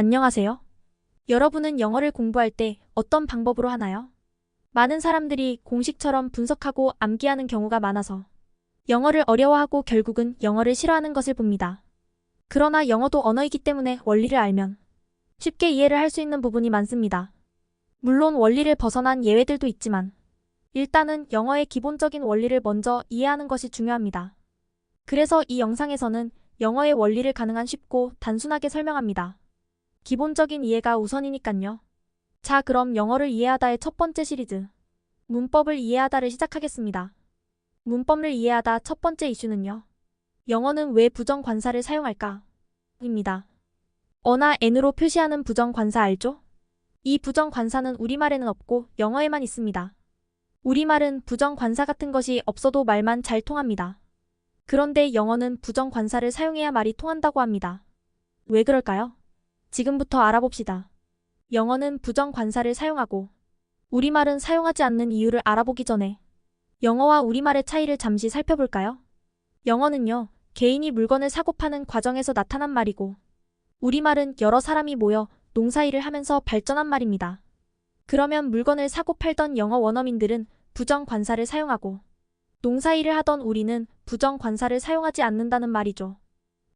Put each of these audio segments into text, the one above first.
안녕하세요. 여러분은 영어를 공부할 때 어떤 방법으로 하나요? 많은 사람들이 공식처럼 분석하고 암기하는 경우가 많아서 영어를 어려워하고 결국은 영어를 싫어하는 것을 봅니다. 그러나 영어도 언어이기 때문에 원리를 알면 쉽게 이해를 할 수 있는 부분이 많습니다. 물론 원리를 벗어난 예외들도 있지만 일단은 영어의 기본적인 원리를 먼저 이해하는 것이 중요합니다. 그래서 이 영상에서는 영어의 원리를 가능한 쉽고 단순하게 설명합니다. 기본적인 이해가 우선이니깐요. 자, 그럼 영어를 이해하다의 첫 번째 시리즈. 문법을 이해하다를 시작하겠습니다. 문법을 이해하다 첫 번째 이슈는요. 영어는 왜 부정관사를 사용할까? 입니다. 어나 n으로 표시하는 부정관사 알죠? 이 부정관사는 우리말에는 없고 영어에만 있습니다. 우리말은 부정관사 같은 것이 없어도 말만 잘 통합니다. 그런데 영어는 부정관사를 사용해야 말이 통한다고 합니다. 왜 그럴까요? 지금부터 알아봅시다. 영어는 부정관사를 사용하고 우리말은 사용하지 않는 이유를 알아보기 전에 영어와 우리말의 차이를 잠시 살펴볼까요? 영어는요, 개인이 물건을 사고 파는 과정에서 나타난 말이고 우리말은 여러 사람이 모여 농사일을 하면서 발전한 말입니다. 그러면 물건을 사고 팔던 영어 원어민들은 부정관사를 사용하고 농사일을 하던 우리는 부정관사를 사용하지 않는다는 말이죠.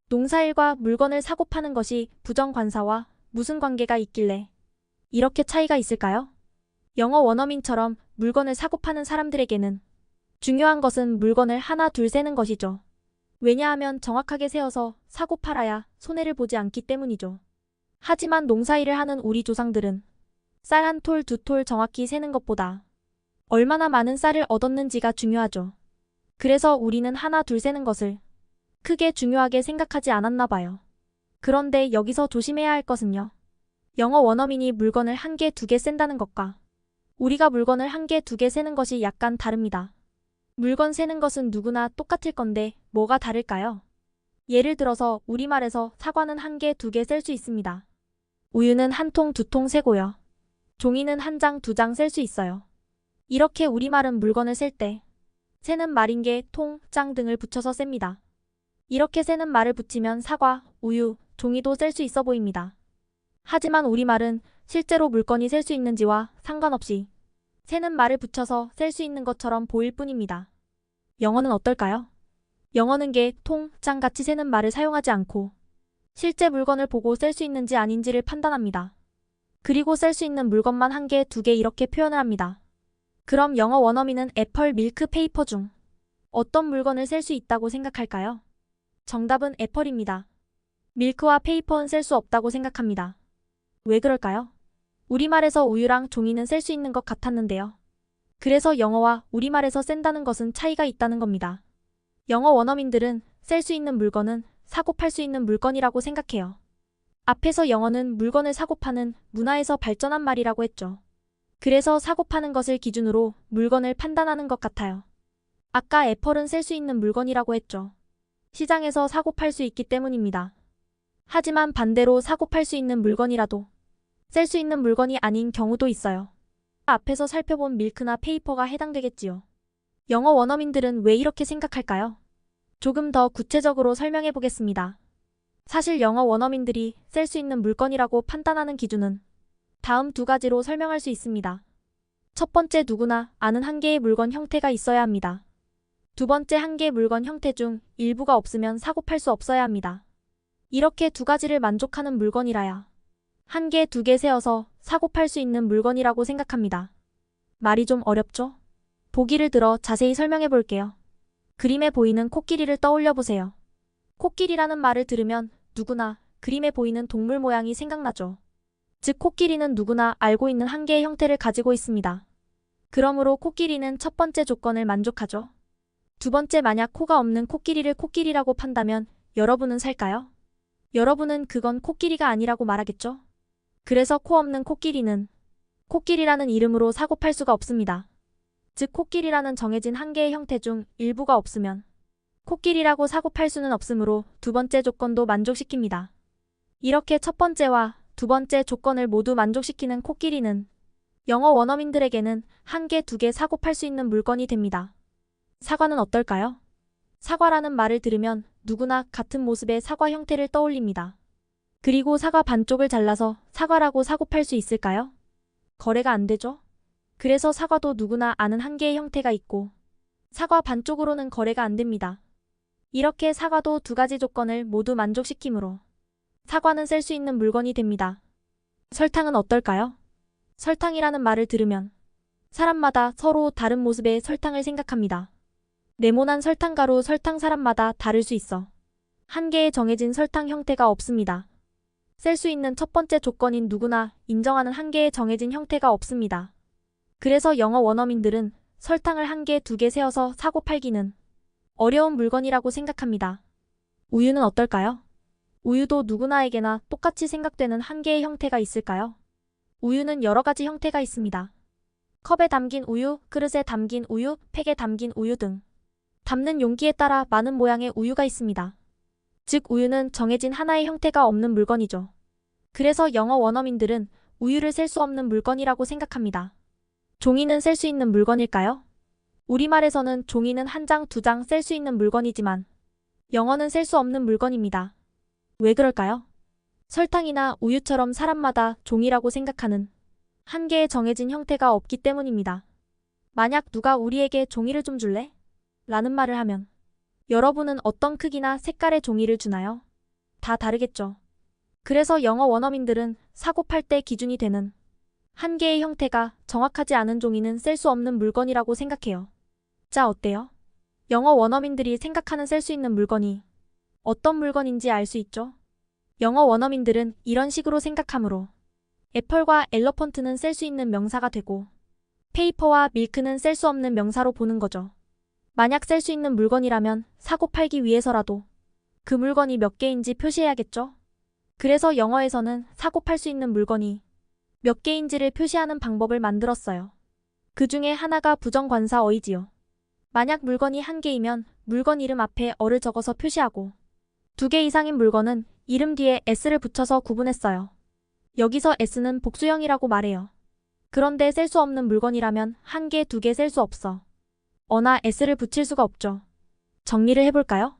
농사일과 물건을 사고 파는 것이 부정관사와 무슨 관계가 있길래 이렇게 차이가 있을까요? 영어 원어민처럼 물건을 사고 파는 사람들에게는 중요한 것은 물건을 하나 둘 세는 것이죠. 왜냐하면 정확하게 세어서 사고 팔아야 손해를 보지 않기 때문이죠. 하지만 농사일을 하는 우리 조상들은 쌀 한 톨 두톨 정확히 세는 것보다 얼마나 많은 쌀을 얻었는지가 중요하죠. 그래서 우리는 하나 둘 세는 것을 크게 중요하게 생각하지 않았나 봐요. 그런데 여기서 조심해야 할 것은요. 영어 원어민이 물건을 한 개, 두 개 센다는 것과 우리가 물건을 한 개, 두 개 세는 것이 약간 다릅니다. 물건 세는 것은 누구나 똑같을 건데 뭐가 다를까요? 예를 들어서 우리말에서 사과는 한 개, 두 개 셀 수 있습니다. 우유는 한 통, 두 통 세고요. 종이는 한 장, 두 장 셀 수 있어요. 이렇게 우리말은 물건을 셀 때 세는 말인 게 통, 장 등을 붙여서 셉니다. 이렇게 세는 말을 붙이면 사과, 우유, 종이도 셀 수 있어 보입니다. 하지만 우리말은 실제로 물건이 셀 수 있는지와 상관없이 세는 말을 붙여서 셀 수 있는 것처럼 보일 뿐입니다. 영어는 어떨까요? 영어는 개, 통, 장 같이 세는 말을 사용하지 않고 실제 물건을 보고 셀 수 있는지 아닌지를 판단합니다. 그리고 셀 수 있는 물건만 한 개, 두 개 이렇게 표현을 합니다. 그럼 영어 원어민은 애플 밀크 페이퍼 중 어떤 물건을 셀 수 있다고 생각할까요? 정답은 애플입니다. 밀크와 페이퍼는 셀 수 없다고 생각합니다. 왜 그럴까요? 우리말에서 우유랑 종이는 셀 수 있는 것 같았는데요. 그래서 영어와 우리말에서 센다는 것은 차이가 있다는 겁니다. 영어 원어민들은 셀 수 있는 물건은 사고 팔 수 있는 물건이라고 생각해요. 앞에서 영어는 물건을 사고 파는 문화에서 발전한 말이라고 했죠. 그래서 사고 파는 것을 기준으로 물건을 판단하는 것 같아요. 아까 애플은 셀 수 있는 물건이라고 했죠. 시장에서 사고 팔 수 있기 때문입니다. 하지만 반대로 사고 팔 수 있는 물건이라도 셀 수 있는 물건이 아닌 경우도 있어요. 앞에서 살펴본 밀크나 페이퍼가 해당되겠지요. 영어 원어민들은 왜 이렇게 생각할까요? 조금 더 구체적으로 설명해 보겠습니다. 사실 영어 원어민들이 셀 수 있는 물건이라고 판단하는 기준은 다음 두 가지로 설명할 수 있습니다. 첫 번째 누구나 아는 한 개의 물건 형태가 있어야 합니다. 두 번째 한 개의 물건 형태 중 일부가 없으면 사고 팔 수 없어야 합니다. 이렇게 두 가지를 만족하는 물건이라야 한 개, 두 개 세어서 사고 팔 수 있는 물건이라고 생각합니다. 말이 좀 어렵죠? 보기를 들어 자세히 설명해 볼게요. 그림에 보이는 코끼리를 떠올려 보세요. 코끼리라는 말을 들으면 누구나 그림에 보이는 동물 모양이 생각나죠. 즉 코끼리는 누구나 알고 있는 한 개의 형태를 가지고 있습니다. 그러므로 코끼리는 첫 번째 조건을 만족하죠. 두 번째 만약 코가 없는 코끼리를 코끼리라고 판다면 여러분은 살까요? 여러분은 그건 코끼리가 아니라고 말하겠죠? 그래서 코 없는 코끼리는 코끼리라는 이름으로 사고 팔 수가 없습니다. 즉 코끼리라는 정해진 한 개의 형태 중 일부가 없으면 코끼리라고 사고 팔 수는 없으므로 두 번째 조건도 만족시킵니다. 이렇게 첫 번째와 두 번째 조건을 모두 만족시키는 코끼리는 영어 원어민들에게는 한 개, 두 개 사고 팔 수 있는 물건이 됩니다. 사과는 어떨까요? 사과라는 말을 들으면 누구나 같은 모습의 사과 형태를 떠올립니다. 그리고 사과 반쪽을 잘라서 사과라고 사고 팔 수 있을까요? 거래가 안 되죠? 그래서 사과도 누구나 아는 한계의 형태가 있고 사과 반쪽으로는 거래가 안 됩니다. 이렇게 사과도 두 가지 조건을 모두 만족시키므로 사과는 쓸 수 있는 물건이 됩니다. 설탕은 어떨까요? 설탕이라는 말을 들으면 사람마다 서로 다른 모습의 설탕을 생각합니다. 네모난 설탕가루 설탕 사람마다 다를 수 있어 한 개의 정해진 설탕 형태가 없습니다. 쓸수 있는 첫 번째 조건인 누구나 인정하는 한 개의 정해진 형태가 없습니다. 그래서 영어 원어민들은 설탕을 한 개, 두 개 세어서 사고 팔기는 어려운 물건이라고 생각합니다. 우유는 어떨까요? 우유도 누구나에게나 똑같이 생각되는 한 개의 형태가 있을까요? 우유는 여러 가지 형태가 있습니다. 컵에 담긴 우유, 그릇에 담긴 우유, 팩에 담긴 우유 등 담는 용기에 따라 많은 모양의 우유가 있습니다. 즉, 우유는 정해진 하나의 형태가 없는 물건이죠. 그래서 영어 원어민들은 우유를 셀 수 없는 물건이라고 생각합니다. 종이는 셀 수 있는 물건일까요? 우리말에서는 종이는 한 장, 두 장 셀 수 있는 물건이지만 영어는 셀 수 없는 물건입니다. 왜 그럴까요? 설탕이나 우유처럼 사람마다 종이라고 생각하는 한 개의 정해진 형태가 없기 때문입니다. 만약 누가 우리에게 종이를 좀 줄래? 라는 말을 하면 여러분은 어떤 크기나 색깔의 종이를 주나요? 다 다르겠죠. 그래서 영어 원어민들은 사고 팔 때 기준이 되는 한 개의 형태가 정확하지 않은 종이는 셀 수 없는 물건이라고 생각해요. 자, 어때요? 영어 원어민들이 생각하는 셀 수 있는 물건이 어떤 물건인지 알 수 있죠? 영어 원어민들은 이런 식으로 생각하므로 애플과 엘러펀트는 셀 수 있는 명사가 되고 페이퍼와 밀크는 셀 수 없는 명사로 보는 거죠. 만약 셀 수 있는 물건이라면 사고 팔기 위해서라도 그 물건이 몇 개인지 표시해야겠죠? 그래서 영어에서는 사고 팔 수 있는 물건이 몇 개인지를 표시하는 방법을 만들었어요. 그 중에 하나가 부정관사 어이지요. 만약 물건이 한 개이면 물건 이름 앞에 어를 적어서 표시하고 두 개 이상인 물건은 이름 뒤에 s를 붙여서 구분했어요. 여기서 s는 복수형이라고 말해요. 그런데 셀 수 없는 물건이라면 한 개, 두 개 셀 수 없어. 어나 s를 붙일 수가 없죠. 정리를 해볼까요?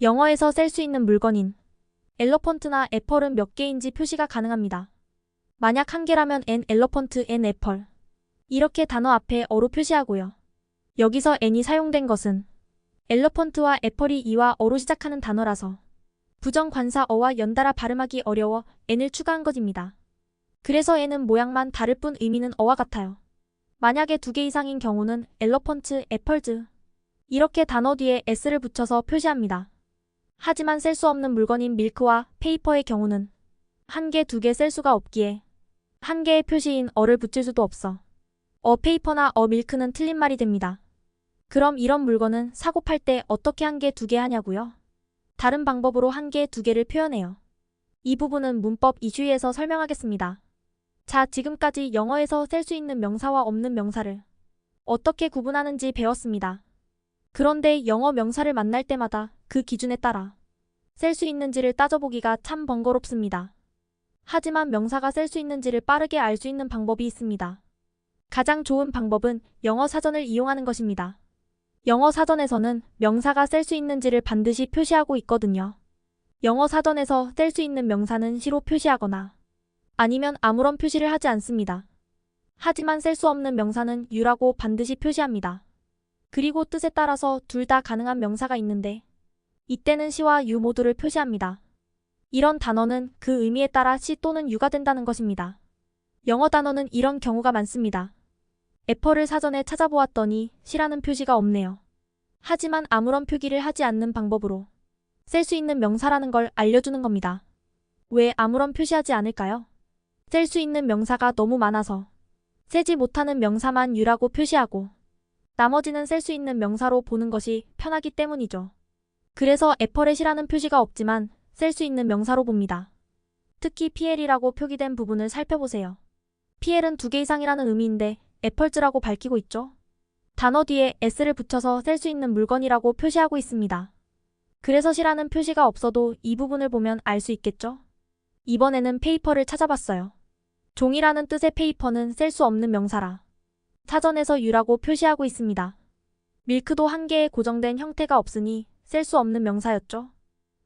영어에서 셀수 있는 물건인 엘러펀트나 애펄은 몇 개인지 표시가 가능합니다. 만약 한 개라면 n 엘러펀트 n 애펄 이렇게 단어 앞에 어로 표시하고요. 여기서 n이 사용된 것은 엘러펀트와 애펄이 이와 어로 시작하는 단어라서 부정관사 어와 연달아 발음하기 어려워 n을 추가한 것입니다. 그래서 n은 모양만 다를 뿐 의미는 어와 같아요. 만약에 두 개 이상인 경우는 엘러펀트, 애펄즈 이렇게 단어 뒤에 s를 붙여서 표시합니다. 하지만 셀 수 없는 물건인 밀크와 페이퍼의 경우는 한 개, 두 개 셀 수가 없기에 한 개의 표시인 어를 붙일 수도 없어. 어 페이퍼나 어 밀크는 틀린 말이 됩니다. 그럼 이런 물건은 사고 팔 때 어떻게 한 개, 두 개 하냐고요? 다른 방법으로 한 개, 두 개를 표현해요. 이 부분은 문법 이슈에서 설명하겠습니다. 자, 지금까지 영어에서 셀 수 있는 명사와 없는 명사를 어떻게 구분하는지 배웠습니다. 그런데 영어 명사를 만날 때마다 그 기준에 따라 셀 수 있는지를 따져보기가 참 번거롭습니다. 하지만 명사가 셀 수 있는지를 빠르게 알 수 있는 방법이 있습니다. 가장 좋은 방법은 영어 사전을 이용하는 것입니다. 영어 사전에서는 명사가 셀 수 있는지를 반드시 표시하고 있거든요. 영어 사전에서 셀 수 있는 명사는 시로 표시하거나 아니면 아무런 표시를 하지 않습니다. 하지만 셀 수 없는 명사는 유라고 반드시 표시합니다. 그리고 뜻에 따라서 둘 다 가능한 명사가 있는데 이때는 시와 유 모두를 표시합니다. 이런 단어는 그 의미에 따라 시 또는 유가 된다는 것입니다. 영어 단어는 이런 경우가 많습니다. 애플을 사전에 찾아보았더니 시라는 표시가 없네요. 하지만 아무런 표기를 하지 않는 방법으로 셀수 있는 명사라는 걸 알려주는 겁니다. 왜 아무런 표시하지 않을까요? 셀 수 있는 명사가 너무 많아서 세지 못하는 명사만 유라고 표시하고 나머지는 셀 수 있는 명사로 보는 것이 편하기 때문이죠. 그래서 시라는 표시가 없지만 셀 수 있는 명사로 봅니다. 특히 PL이라고 표기된 부분을 살펴보세요. PL은 두 개 이상이라는 의미인데 애펄즈라고 밝히고 있죠. 단어 뒤에 s를 붙여서 셀 수 있는 물건이라고 표시하고 있습니다. 그래서 시라는 표시가 없어도 이 부분을 보면 알 수 있겠죠? 이번에는 페이퍼를 찾아봤어요. 종이라는 뜻의 페이퍼는 셀 수 없는 명사라. 사전에서 유라고 표시하고 있습니다. 밀크도 한 개의 고정된 형태가 없으니 셀 수 없는 명사였죠.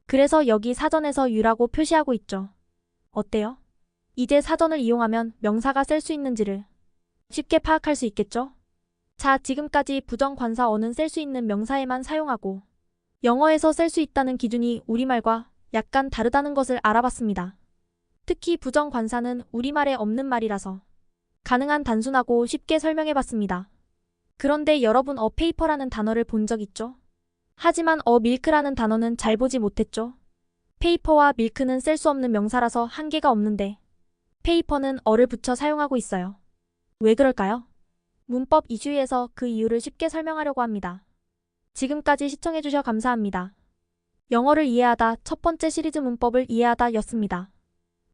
그래서 여기 사전에서 유라고 표시하고 있죠. 어때요? 이제 사전을 이용하면 명사가 쓸수 있는지를 쉽게 파악할 수 있겠죠? 자, 지금까지 부정관사 어는 쓸수 있는 명사에만 사용하고 영어에서 쓸수 있다는 기준이 우리말과 약간 다르다는 것을 알아봤습니다. 특히 부정관사는 우리말에 없는 말이라서 가능한 단순하고 쉽게 설명해봤습니다. 그런데 여러분 어 페이퍼라는 단어를 본 적 있죠? 하지만 어 밀크라는 단어는 잘 보지 못했죠? 페이퍼와 밀크는 쓸 수 없는 명사라서 한계가 없는데 페이퍼는 어를 붙여 사용하고 있어요. 왜 그럴까요? 문법 이슈에서 그 이유를 쉽게 설명하려고 합니다. 지금까지 시청해주셔 감사합니다. 영어를 이해하다 첫 번째 시리즈 문법을 이해하다 였습니다.